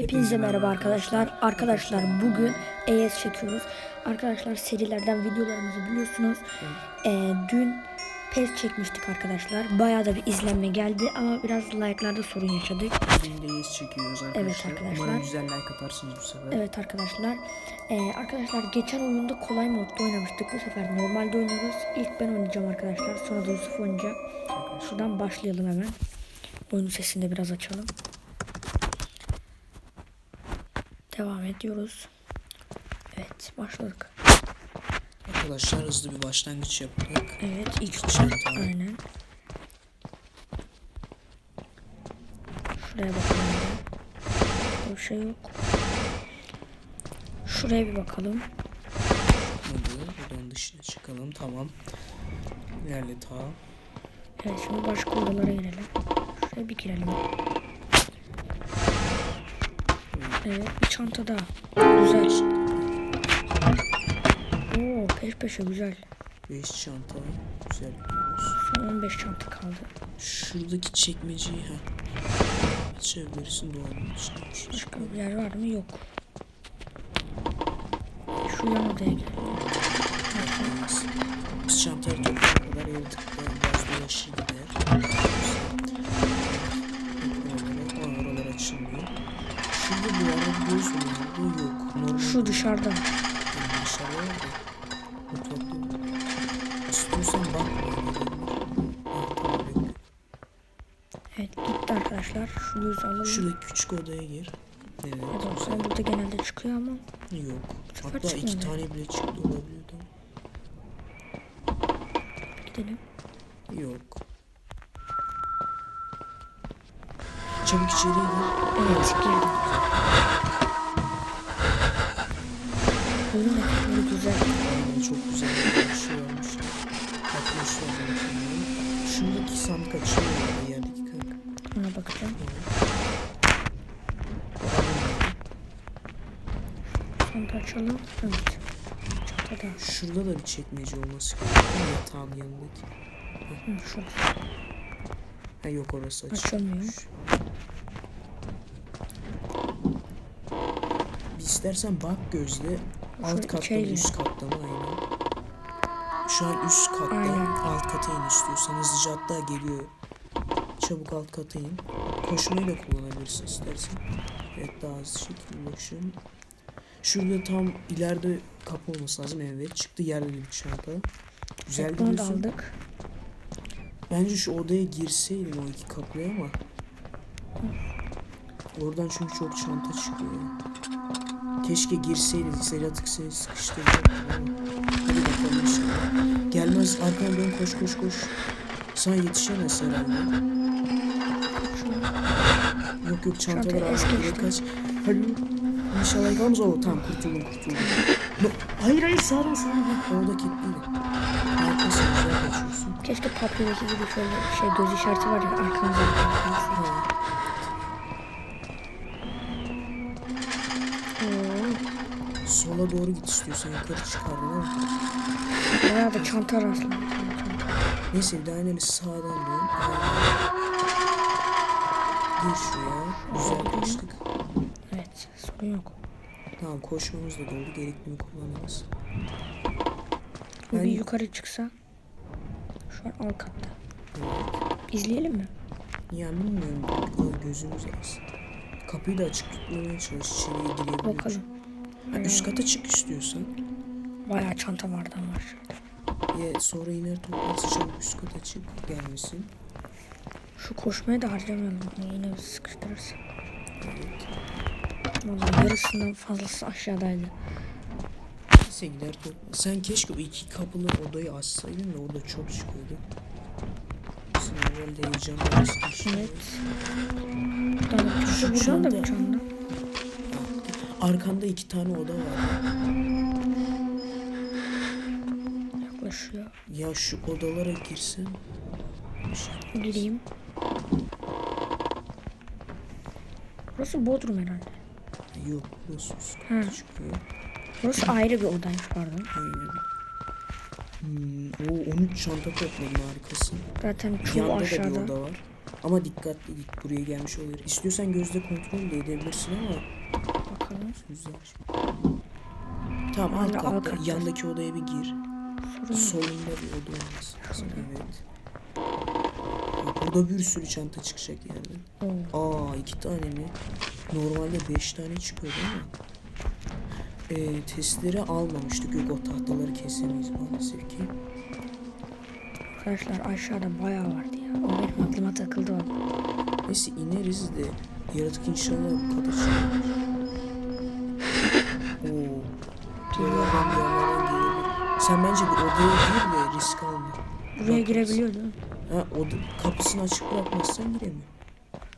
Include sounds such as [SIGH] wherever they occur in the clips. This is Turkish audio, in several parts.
Hepinize merhaba arkadaşlar. Arkadaşlar bugün ES çekiyoruz. Arkadaşlar serilerden videolarımızı biliyorsunuz. Ee, dün PES çekmiştik arkadaşlar. Bayağı da bir izlenme geldi ama biraz like'larda sorun yaşadık. Bindeyiz çekiyoruz arkadaşlar. Evet arkadaşlar. Umarım güzel like atarsınız bu sefer. Evet arkadaşlar. Ee, arkadaşlar geçen oyunda kolay modda oynamıştık. Bu sefer normalde oynuyoruz. İlk ben oynayacağım arkadaşlar. Sonra da Yusuf oynayacak. Şuradan başlayalım hemen. Oyunun sesini de biraz açalım. Devam ediyoruz. Evet başladık. Arkadaşlar hızlı bir başlangıç yaptık. Evet ilk Çanta. Aynen. Şuraya bakalım. bir. Şey yok. Şuraya bir bakalım. Hadi buradan dışına çıkalım. Tamam. İlerle ta. Evet şimdi başka odalara girelim. Şuraya bir girelim. Evet bir çanta daha. Güzel. Oo peş peşe güzel. 5 çanta. Güzel. Son 15 çanta kaldı. Şuradaki çekmeceyi ha. Açabilirsin doğru. İşte, Başka bir yer var mı? Yok. Şu yan odaya girelim. Biz çantayı toplayana kadar da biraz dolaşır gider. Yok. Normal Şu dışarıda. Yani dışarıda var da. Mutfakta yok. İstiyorsan bak. Ha, tamam, bekle. Evet gitti arkadaşlar. Şu yüzü alalım. Şuradaki küçük odaya gir. Evet. Evet, aslında burada genelde çıkıyor ama Yok. Hatta iki tane bile çıktı olabiliyordu. gidelim. Yok. Çabuk içeriye gir. Evet girdim. Oyunun efektleri güzel. Çok güzel bir şey de mükemmel. Şuradaki sandık açılıyor ya yerdeki kanka. Ona bakacağım. Da açalım. Evet. Çatada. Şurada da bir çekmece olması gerekiyor. Yatağın yanındaki. Hı, şurada. Ha yok orası açık. Açılmıyor. Bir istersen bak gözle. Alt katta mı içeri üst katta mı aynen. Şu an üst katta. Aynen. Alt kata in istiyorsan. Hızlıca hatta geliyor. Çabuk alt kata in. Koşmayı da kullanabilirsin istersen. Evet daha hızlı şekilde ulaşın. Şurada tam ileride kapı olması lazım. Evet çıktı yerde bir çanta. Güzel Evet, bunu da aldık. Bence şu odaya girseydin o iki kapıya ama. Oradan çünkü çok çanta çıkıyor. Keşke girseydin. Selatık seni sıkıştıracaktı ama. Hadi bakalım inşallah. Gelmez arkana dön koş koş koş. Sana yetişemez herhalde. Yok yok çantalar geçtim. kaç. Hadi. İnşallah yakalamaz. Oo tamam kurtuldum kurtuldum. No. Hayır hayır sağdan sağdan. Orada kilitliydi. Harikasın güzel kaçıyorsun. Keşke papyodaki gibi şöyle şey göz işareti var ya arkamızda. Sola doğru git istiyorsan yukarı çıkardın ama. bayağı da çanta rastladım. Neyse bir daha yine sağdan dön. Gir şuraya. Güzel kaçtık. Evet sorun yok. Tamam koşmamız da doldu. Gerekli mi kullanırız. Bu Ben- bir yukarı çıksa. Şu an alt katta. İzleyelim mi? Yani bilmiyorum. Gözümüz az. Kapıyı da açık tutmaya çalış. İçeriye girebiliriz. Bakalım. Ha, üst kata çık istiyorsan. Bayağı çanta vardı ama. Ya sonra iner toplarsa çabuk üst kata çık. Gelmesin. Şu koşmaya da harcamayalım. Yine bizi sıkıştırırsa. Vallahi yarısından fazlası aşağıdaydı. Neyse gider topla. Sen keşke o iki kapılı odayı açsaydın da orada çok çıkıyordu. Sen herhalde heyecanla işte. Evet. Buradan da çanta. Buradan da bir çanta. Arkanda iki tane oda var. Yaklaşıyor. Ya şu odalara şey- Gireyim. Burası Bodrum herhalde. Yok burası Ha. çıkıyor. Burası ayrı bir odaymış pardon. Aynen. Hmm, o 13 çanta topladın harikasın. Zaten çoğu Yanda da bir aşağıda. oda var. Ama dikkatli git buraya gelmiş olabilir. İstiyorsan gözle kontrol de edebilirsin ama. Güzel. Tamam alt alt katta katta. yandaki odaya bir gir. Sorun. Solunda bir oda olması lazım. Evet. Burada bir sürü çanta çıkacak yani. Oo. Aa iki tane mi? Normalde beş tane çıkıyor değil mi? Ee, testleri almamıştık. Yok o tahtaları kesemeyiz maalesef ki. Arkadaşlar aşağıda bayağı vardı ya. O benim aklıma takıldı o. Neyse ineriz de yaratık inşallah bu kadar çıkar. Sen bence bir odaya gir de risk alma. Buraya girebiliyor değil mi? Ha oda kapısını açık bırakmazsan giremiyor.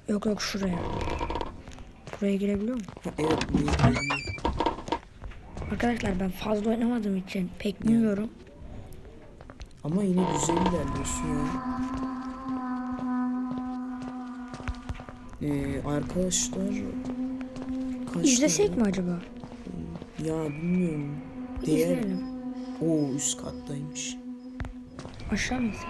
Yok yok şuraya. Buraya girebiliyor mu? Ha evet buraya girebiliyor. Arkadaşlar ben fazla oynamadığım için pek bilmiyorum. Ama yine güzel ilerliyorsun ya. Ee, arkadaşlar kaç İzlesek tane? mi acaba? Ya bilmiyorum. Değer. İzleyelim. Oo üst kattaymış. Aşağı mı insek?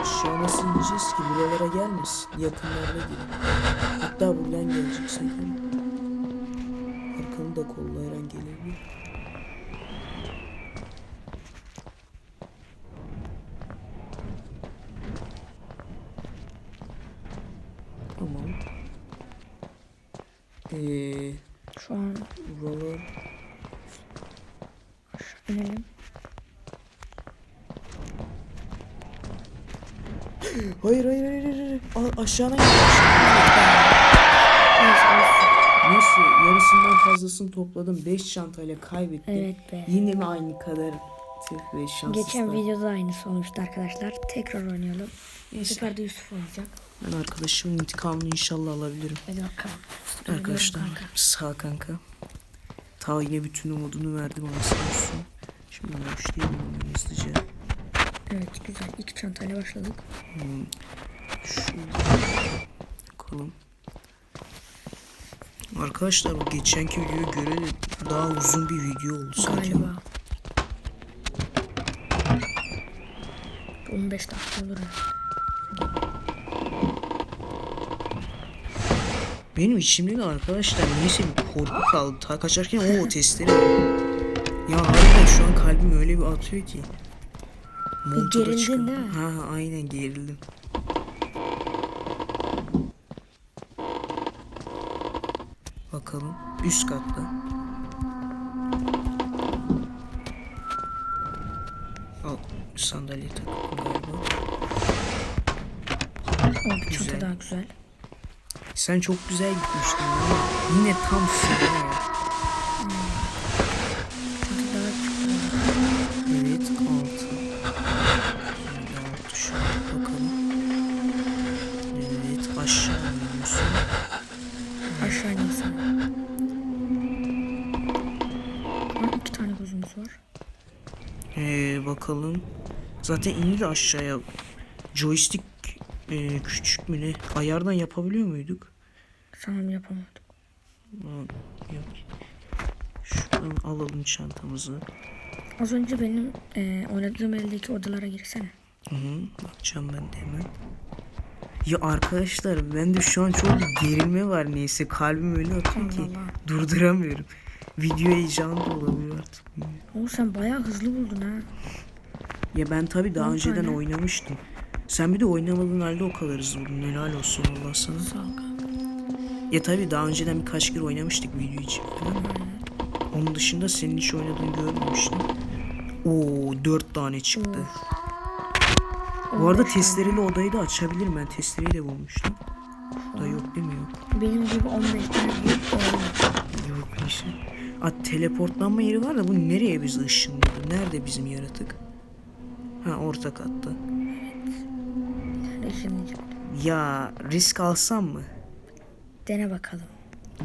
Aşağı nasıl ineceğiz ki? Buralara gelmesin. Yakınlarda gelin. Hatta buradan gelecek sakın. Arkanı da kolla her an gelebilir. Tamam. Ee, Şu an buralar aşağı inelim. Hayır hayır hayır hayır. A- gel. gel. Neyse yarısından fazlasını topladım. 5 çantayla kaybettim. Evet be. Yine mi aynı kadar? Tüh be şanssız. Geçen da. videoda aynısı olmuştu arkadaşlar. Tekrar oynayalım. Sefer de Yusuf olacak. Ben arkadaşımın intikamını inşallah alabilirim. Hadi bakalım. Arkadaşlar sağ kanka. Ta yine bütün umudunu verdi bana sağ olsun. Şimdi başlayalım hızlıca. Evet güzel. İlk çantayla başladık. Hmm. Şurada bakalım. Arkadaşlar bu geçenki videoya göre daha uzun bir video oldu sanki. Galiba. 15 dakika olur. Benim içimde de arkadaşlar neyse bir korku kaldı. Ta kaçarken o testere. Ya harbiden şu an kalbim öyle bir atıyor ki. Montu da gerildin değil mi? Ha aynen gerildim. Bakalım üst katta. Al sandalye takıldı galiba. O Güzel. çanta daha güzel. Sen çok güzel gitmiştin ama yine tam sıra bakalım. Zaten indi de aşağıya. Joystick e, küçük mü ne? Ayardan yapabiliyor muyduk? Sanırım yapamadık. Aa, yok. Şuradan alalım çantamızı. Az önce benim e, oynadığım eldeki odalara girsene. Hı hı, bakacağım ben de hemen. Ya arkadaşlar ben de şu an çok gerilme var neyse kalbim öyle atıyor ki Allah. durduramıyorum. Video heyecanı da olabilir artık. Oğlum sen bayağı hızlı buldun ha. Ya ben tabi daha önceden oynamıştım. Sen bir de oynamadığın halde o kadar hızlı buldun. Helal olsun Allah sana. Sağ ol kanka. Ya tabi daha önceden birkaç kere oynamıştık video için falan. Onun dışında senin hiç oynadığını görmemiştim. Oo dört tane çıktı. Bu arada testereli odayı da açabilirim ben. Testereyi de bulmuştum. Da yok değil mi yok. Benim gibi 15 tane büyük. Yok neyse. Aa, teleportlanma yeri var da bu nereye biz ışınlıyordu? Nerede bizim yaratık? Ha orta katta. Düşüneceğim. Ya risk alsam mı? Dene bakalım.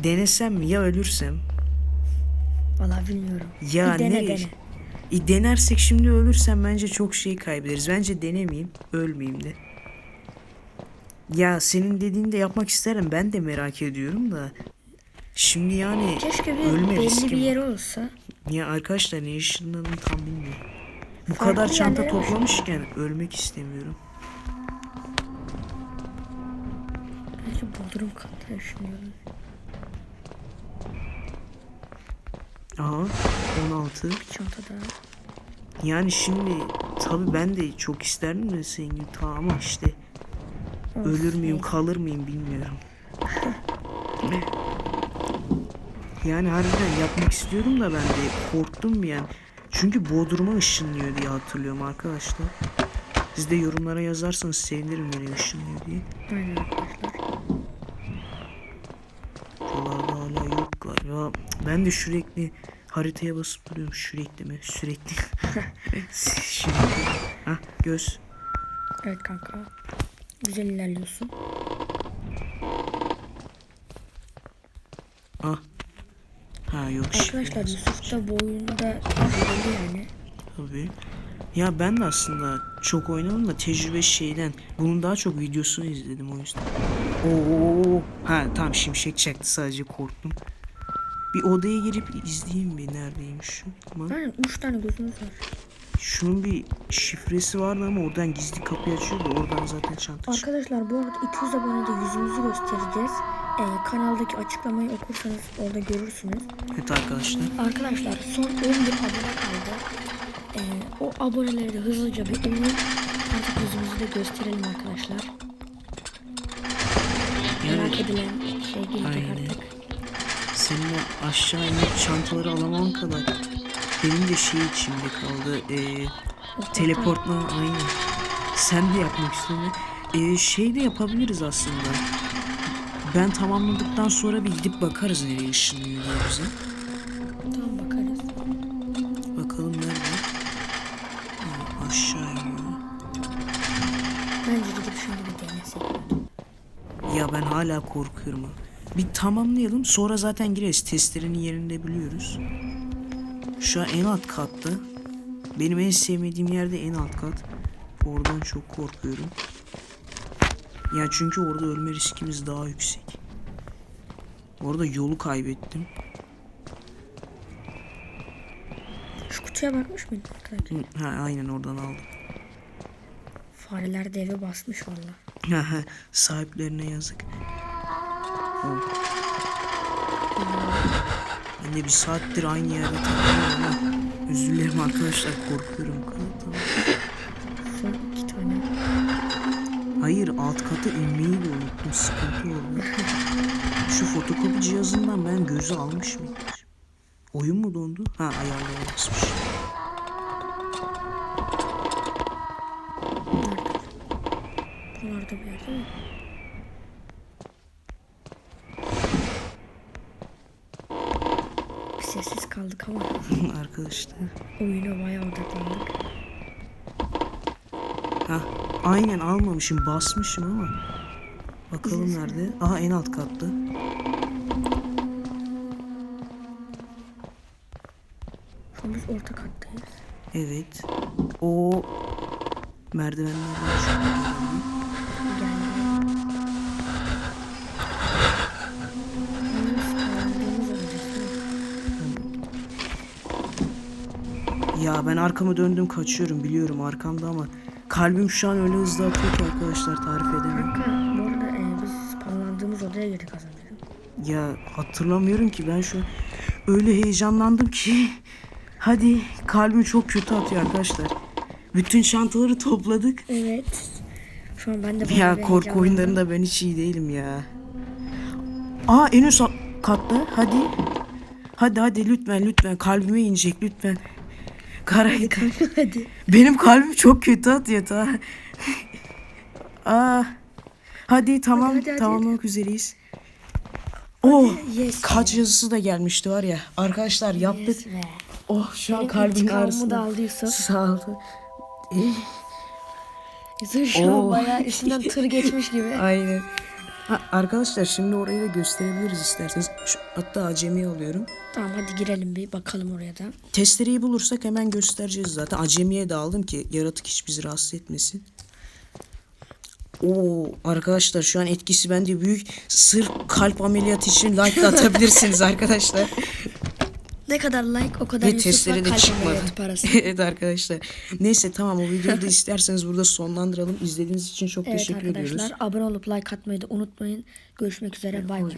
Denesem mi ya ölürsem? Vallahi bilmiyorum. Ya bir dene nereye? dene. E, denersek şimdi ölürsem bence çok şey kaybederiz. Bence denemeyeyim, ölmeyeyim de. Ya senin dediğini de yapmak isterim. Ben de merak ediyorum da. Şimdi yani Keşke bir ölme belli bir yeri olsa. Ya arkadaşlar ne ışınlandığını tam bilmiyorum. Bu Farklı kadar çanta yerlere toplamışken ölmek istemiyorum. Bodrum katta yaşıyorum. Aha 16. Çantada. Yani şimdi tabii ben de çok isterdim de senin gibi ta ama işte ölür müyüm kalır mıyım bilmiyorum. [LAUGHS] yani harbiden yapmak istiyorum da ben de korktum yani. Çünkü Bodrum'a ışınlıyor diye hatırlıyorum arkadaşlar. Siz de yorumlara yazarsanız sevinirim nereye ışınlıyor diye. Aynen arkadaşlar. Buralarda hala yok galiba. Ben de sürekli haritaya basıp duruyorum. Sürekli mi? Sürekli. [LAUGHS] sürekli. Hah göz. Evet kanka. Güzel ilerliyorsun. Ah. Ha yok şey Arkadaşlar Yusuf da bu oyunda tecrübeli yani. Tabii. Ya ben de aslında çok oynamadım da tecrübe şeyden. Bunun daha çok videosunu izledim o yüzden. Oo. Ha tamam şimşek çaktı sadece korktum. Bir odaya girip izleyeyim bir neredeymiş şu. Ama Aynen 3 tane gözümüz var. şunun bir şifresi vardı ama oradan gizli kapıyı açıyordu. Oradan zaten çanta. Arkadaşlar bu arada 200 abonede yüzümüzü göstereceğiz. Ee, kanaldaki açıklamayı okursanız orada görürsünüz. Evet arkadaşlar. Arkadaşlar son 11 abone kaldı. Ee, o aboneleri de hızlıca bir umut artık yüzümüzü de gösterelim arkadaşlar. Merak edilen şey gelecek Aynen. artık. Senin o aşağı inip çantaları alaman kadar benim de şey içimde kaldı. Ee, O teleportla aynı. Sen de yapmak istiyorsun. Ee, şey de yapabiliriz aslında. Ben tamamladıktan sonra bir gidip bakarız nereye ışınlıyor diye bize. Tamam bakarız. Bakalım nerede? Aa, aşağı iniyor. Bence gidip şimdi bir denesek. Ya ben hala korkuyorum. Bir tamamlayalım sonra zaten gireriz. Testlerini yerinde biliyoruz. Şu an en alt katta. Benim en sevmediğim yerde en alt kat. Oradan çok korkuyorum. Ya çünkü orada ölme riskimiz daha yüksek. Orada yolu kaybettim. Şu kutuya bakmış mıydın Ha aynen oradan aldım. Fareler de eve basmış valla. Sahiplerine yazık. Oh. Ben de bir saattir aynı yerde takılıyorum dilerim arkadaşlar korkuyorum. Tamam. Hayır alt kata inmeyi de unuttum sıkıntı oldu. Şu fotokopi cihazından ben gözü almış mıydım? Oyun mu dondu? Ha ayarlara basmış. Buralarda bir yerde mi? Bir sessiz kaldık ama [LAUGHS] arkadaşlar. oyuna bayağı odaklandık. Ha aynen almamışım basmışım ama. Bakalım nerede? Aha en alt katta. Şu biz orta kattayız. Evet. O mi? Ya ben arkamı döndüm kaçıyorum biliyorum arkamda ama kalbim şu an öyle hızlı atıyor ki arkadaşlar tarif edemem. Kanka bu arada e, biz spawnlandığımız odaya girdik az önce. Ya hatırlamıyorum ki ben şu öyle heyecanlandım ki. Hadi kalbim çok kötü atıyor arkadaşlar. Bütün çantaları topladık. Evet. Şu an ben de Ya korku oyunlarında ben hiç iyi değilim ya. Aa en üst katta hadi. Hadi hadi lütfen lütfen kalbime inecek lütfen. Kara Hadi. Benim kalbim çok kötü atıyor ta. Aa. Hadi tamam hadi, hadi, tamamlamak üzereyiz. Oh yes kaç yazısı da gelmişti var ya. Arkadaşlar yaptık. Yes be. Oh şu an kalbim ağrısında. da aldı Yusuf. Sağ ol. Eh, Yusuf şu an Oo. bayağı üstünden tır geçmiş gibi. [LAUGHS] Aynen. Ha, arkadaşlar şimdi orayı da gösterebiliriz isterseniz. Şu, hatta acemi alıyorum. Tamam hadi girelim bir bakalım oraya da. Testereyi bulursak hemen göstereceğiz zaten. Acemiye de aldım ki yaratık hiç bizi rahatsız etmesin. Oo arkadaşlar şu an etkisi bende büyük. Sırf kalp ameliyatı için like atabilirsiniz [LAUGHS] arkadaşlar. Ne kadar like o kadar Ve testleri de çıkmadı. [LAUGHS] evet arkadaşlar. Neyse tamam o videoyu da isterseniz burada sonlandıralım. İzlediğiniz için çok Evet teşekkür ediyoruz. arkadaşlar abone olup like atmayı da unutmayın. Görüşmek üzere bay bay.